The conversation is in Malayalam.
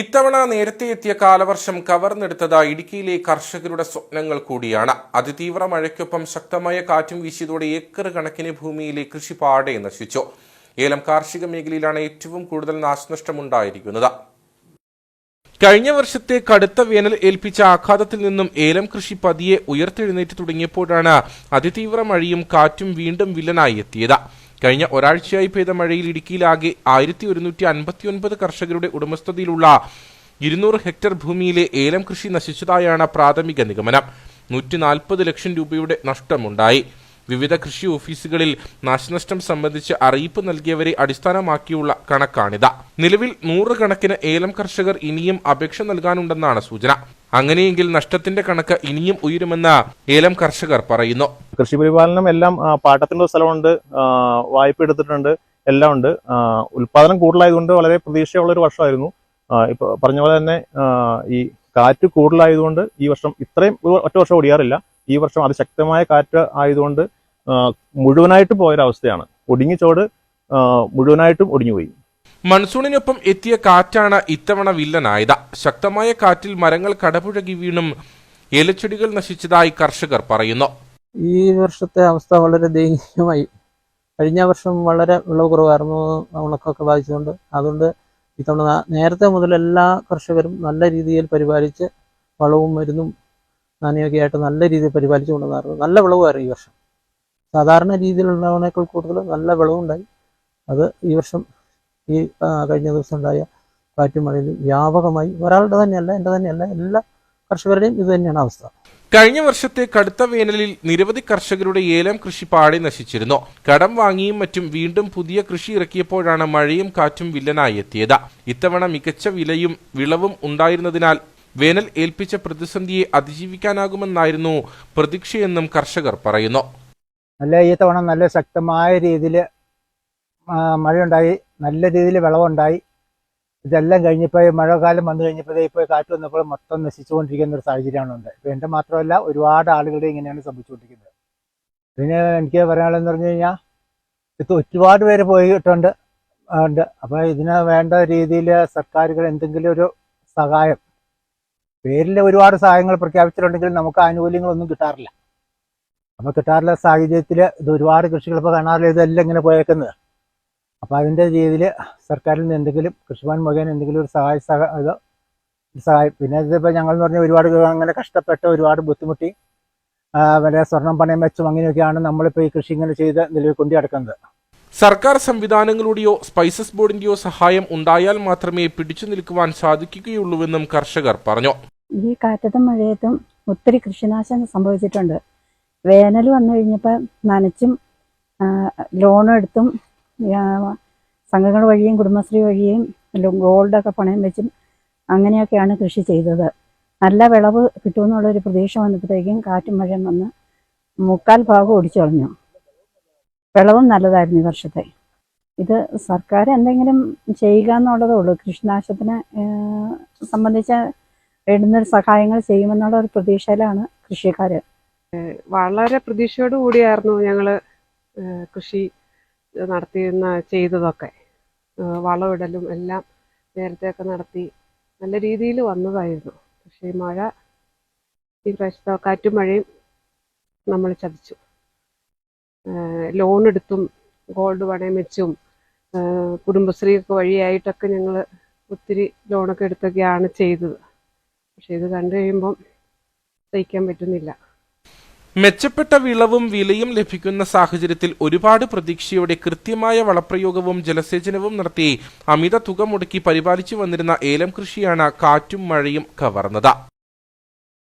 ഇത്തവണ നേരത്തെ എത്തിയ കാലവർഷം കവർന്നെടുത്തത് ഇടുക്കിയിലെ കർഷകരുടെ സ്വപ്നങ്ങൾ കൂടിയാണ്. അതിതീവ്ര മഴയ്ക്കൊപ്പം ശക്തമായ കാറ്റും വീശിയതോടെ ഏക്കർ കണക്കിന് ഭൂമിയിലെ കൃഷി പാടെ നശിച്ചു. ഏലം കാർഷിക മേഖലയിലാണ് ഏറ്റവും കൂടുതൽ നാശനഷ്ടമുണ്ടായിരിക്കുന്നത്. കഴിഞ്ഞ വർഷത്തെ കടുത്ത വേനൽ ഏൽപ്പിച്ച ആഘാതത്തിൽ നിന്നും ഏലം കൃഷി പതിയെ ഉയർത്തെഴുന്നേറ്റ് തുടങ്ങിയപ്പോഴാണ് അതിതീവ്ര മഴയും കാറ്റും വീണ്ടും വില്ലനായി എത്തിയത്. കഴിഞ്ഞ ഒരാഴ്ചയായി പെയ്ത മഴയിൽ ഇടുക്കിയിലാകെ ആയിരത്തി ഒരുന്നൂറ്റി അൻപത്തിയൊൻപത് കർഷകരുടെ ഉടമസ്ഥതയിലുള്ള ഇരുന്നൂറ് ഹെക്ടർ ഭൂമിയിലെ ഏലം കൃഷി നശിച്ചതായാണ് പ്രാഥമിക നിഗമനം. നൂറ്റി ലക്ഷം രൂപയുടെ നഷ്ടമുണ്ടായി. വിവിധ കൃഷി ഓഫീസുകളിൽ നാശനഷ്ടം സംബന്ധിച്ച് അറിയിപ്പ് നൽകിയവരെ അടിസ്ഥാനമാക്കിയുള്ള കണക്കാണിത്. നിലവിൽ നൂറുകണക്കിന് ഏലം കർഷകർ ഇനിയും അപേക്ഷ നൽകാനുണ്ടെന്നാണ് സൂചന. അങ്ങനെയെങ്കിൽ നഷ്ടത്തിന്റെ കണക്ക് ഇനിയും ഉയരുമെന്ന് ഏലം കർഷകർ പറയുന്നു. കൃഷി പരിപാലനം എല്ലാം പാട്ടത്തിന്റെ സ്ഥലമുണ്ട് വായ്പ എടുത്തിട്ടുണ്ട് എല്ലാം ഉണ്ട്. ഉൽപാദനം കൂടുതലായതുകൊണ്ട് വളരെ പ്രതീക്ഷയുള്ള ഒരു വർഷമായിരുന്നു ഇപ്പൊ പറഞ്ഞ പോലെ തന്നെ ഈ കാറ്റ് കൂടുതലായതുകൊണ്ട് ഈ വർഷം ഇത്രയും ഒറ്റ വർഷം ഓടിയാറില്ല. ഈ വർഷം അതിശക്തമായ കാറ്റ് ആയതുകൊണ്ട് മുഴുവനായിട്ട് പോയൊരവസ്ഥയാണ്. ഒടുങ്ങിച്ചോട് ചോട് മുഴുവനായിട്ടും ഒടിഞ്ഞുപോയി മൺസൂണിനൊപ്പം എത്തിയ കാറ്റാണ് ഇത്തവണ വില്ലനായത്. ശക്തമായ കാറ്റിൽ മരങ്ങൾ കടപുഴകി വീണും ഏലച്ചെടികൾ നശിച്ചതായി കർഷകർ പറയുന്നു. ഈ വർഷത്തെ അവസ്ഥ വളരെ ദയനീയമായി. കഴിഞ്ഞ വർഷം വളരെ വിളവ് കുറവായിരുന്നു ഉണക്കൊക്കെ ബാധിച്ചുകൊണ്ട് അതുകൊണ്ട് ഇത്തവണ നേരത്തെ മുതൽ എല്ലാ കർഷകരും നല്ല രീതിയിൽ പരിപാലിച്ച് വളവും മരുന്നും നാണ്യമൊക്കെ നല്ല രീതിയിൽ പരിപാലിച്ചു കൊണ്ടുവന്നായിരുന്നു നല്ല വിളവുമായിരുന്നു ഈ വർഷം. സാധാരണ രീതിയിലുള്ളതിനേക്കാൾ കൂടുതൽ നല്ല വിളവുണ്ടായി. അത് ഈ വർഷം ഈ കഴിഞ്ഞ ദിവസം ഉണ്ടായ കാറ്റും മഴയിലും വ്യാപകമായി ഒരാളുടെ തന്നെയല്ല എന്റെ തന്നെയല്ല എല്ലാ കർഷകരുടെയും ഇത് തന്നെയാണ് അവസ്ഥ. കഴിഞ്ഞ വർഷത്തെ കടുത്ത വേനലിൽ നിരവധി കർഷകരുടെ ഏലം കൃഷി പാടി നശിച്ചിരുന്നു. കടം വാങ്ങിയും മറ്റും വീണ്ടും പുതിയ കൃഷി ഇറക്കിയപ്പോഴാണ് മഴയും കാറ്റും വില്ലനായി എത്തിയത്. ഇത്തവണ മികച്ച വിലയും വിളവും ഉണ്ടായിരുന്നതിനാൽ വേനൽ ഏൽപ്പിച്ച പ്രതിസന്ധിയെ അതിജീവിക്കാനാകുമെന്നായിരുന്നു പ്രതീക്ഷയെന്നും കർഷകർ പറയുന്നു. നല്ല ഈ തവണ നല്ല ശക്തമായ രീതിയിൽ മഴയുണ്ടായി. നല്ല രീതിയിൽ വിളവുണ്ടായി. ഇതെല്ലാം കഴിഞ്ഞപ്പോൾ മഴക്കാലം വന്നു കഴിഞ്ഞപ്പോൾ ഇപ്പോൾ കാറ്റ് വന്നപ്പോൾ മൊത്തം നശിച്ചുകൊണ്ടിരിക്കുന്ന ഒരു സാഹചര്യമാണ് ഉണ്ട് ഇപ്പം എന്റെ മാത്രമല്ല ഒരുപാട് ആളുകളുടെ ഇങ്ങനെയാണ് സംഭവിച്ചുകൊണ്ടിരിക്കുന്നത്. പിന്നെ എനിക്ക് പറയാനുള്ളതെന്ന് പറഞ്ഞു കഴിഞ്ഞാൽ ഇത് ഒരുപാട് പേര് പോയിട്ടുണ്ട് ഉണ്ട്. അപ്പോൾ ഇതിന് വേണ്ട രീതിയിൽ സർക്കാരുകൾ എന്തെങ്കിലും ഒരു സഹായം പേരിൽ ഒരുപാട് സഹായങ്ങൾ പ്രഖ്യാപിച്ചിട്ടുണ്ടെങ്കിലും നമുക്ക് ആനുകൂല്യങ്ങളൊന്നും കിട്ടാറില്ല. അപ്പോൾ കിട്ടാറില്ല സാഹചര്യത്തിൽ ഇത് ഒരുപാട് കൃഷികൾ ഇപ്പോൾ കാണാറില്ല ഇതെല്ലാം ഇങ്ങനെ പോയേക്കുന്നത്. അപ്പോൾ അതിന്റെ രീതിയിൽ സർക്കാരിൽ നിന്ന് എന്തെങ്കിലും കൃഷിഭവൻ മുഖേന എന്തെങ്കിലും ഒരു സഹായ സഹ സഹായം. പിന്നെ ഇതിപ്പോൾ ഞങ്ങൾ എന്ന് പറഞ്ഞാൽ ഒരുപാട് അങ്ങനെ കഷ്ടപ്പെട്ട് ഒരുപാട് ബുദ്ധിമുട്ടി വരെ സ്വർണം പണയം വെച്ചും അങ്ങനെയൊക്കെയാണ് നമ്മളിപ്പോൾ ഈ കൃഷി ഇങ്ങനെ ചെയ്ത് നിലവിൽ കൊണ്ടു നടക്കുന്നത്. സർക്കാർ സംവിധാനങ്ങളുടെയോ സ്പൈസസ് ബോർഡിന്റെയോ സഹായം ഉണ്ടായാൽ മാത്രമേ പിടിച്ചു നിൽക്കുവാൻ സാധിക്കുകയുള്ളൂവെന്നും കർഷകർ പറഞ്ഞു. ഈ കാറ്റത്തും മഴയത്തും ഒത്തിരി കൃഷിനാശം സംഭവിച്ചിട്ടുണ്ട്. വേനൽ വന്നു കഴിഞ്ഞപ്പോൾ നനച്ചും ലോണെടുത്തും എടുത്തും സംഘങ്ങൾ വഴിയും കുടുംബശ്രീ വഴിയും ഗോൾഡൊക്കെ പണയം വെച്ചും അങ്ങനെയൊക്കെയാണ് കൃഷി ചെയ്തത്. നല്ല വിളവ് കിട്ടുമെന്നുള്ളൊരു പ്രതീക്ഷ വന്നപ്പോഴത്തേക്കും കാറ്റും മഴയും വന്ന് മുക്കാൽ ഭാഗം ഒടിച്ചു കളഞ്ഞു. വിളവും നല്ലതായിരുന്നു ഈ വർഷത്തെ. ഇത് സർക്കാർ എന്തെങ്കിലും ചെയ്യുക എന്നുള്ളതേ ഉള്ളൂ. കൃഷിനാശത്തിനെ സംബന്ധിച്ച വേണ്ടുന്ന സഹായങ്ങൾ ചെയ്യുമെന്നുള്ള ഒരു പ്രതീക്ഷയിലാണ് കൃഷിക്കാർ വളരെ പ്രതീക്ഷയോട് കൂടിയായിരുന്നു ഞങ്ങൾ കൃഷി നടത്തിയിരുന്ന ചെയ്തതൊക്കെ. വളമിടലും എല്ലാം നേരത്തെയൊക്കെ നടത്തി നല്ല രീതിയിൽ വന്നതായിരുന്നു. പക്ഷേ മഴ ഈ പ്രാവശ്യത്തെ കാറ്റും മഴയും നമ്മൾ ചതിച്ചു. ലോൺ എടുത്തും ഗോൾഡ് പണയം വെച്ചും കുടുംബശ്രീ കുടുംബശ്രീയൊക്കെ വഴിയായിട്ടൊക്കെ ഞങ്ങൾ ഒത്തിരി ലോണൊക്കെ എടുത്തൊക്കെയാണ് ചെയ്തത്. പക്ഷേ ഇത് കണ്ടു കഴിയുമ്പം സഹിക്കാൻ പറ്റുന്നില്ല. മെച്ചപ്പെട്ട വിളവും വിലയും ലഭിക്കുന്ന സാഹചര്യത്തിൽ ഒരുപാട് പ്രതീക്ഷയോടെ കൃത്യമായ വളപ്രയോഗവും ജലസേചനവും നടത്തി അമിത തുക മുടക്കി പരിപാലിച്ചു വന്നിരുന്ന ഏലം കൃഷിയാണ് കാറ്റും മഴയും കവർന്നത്.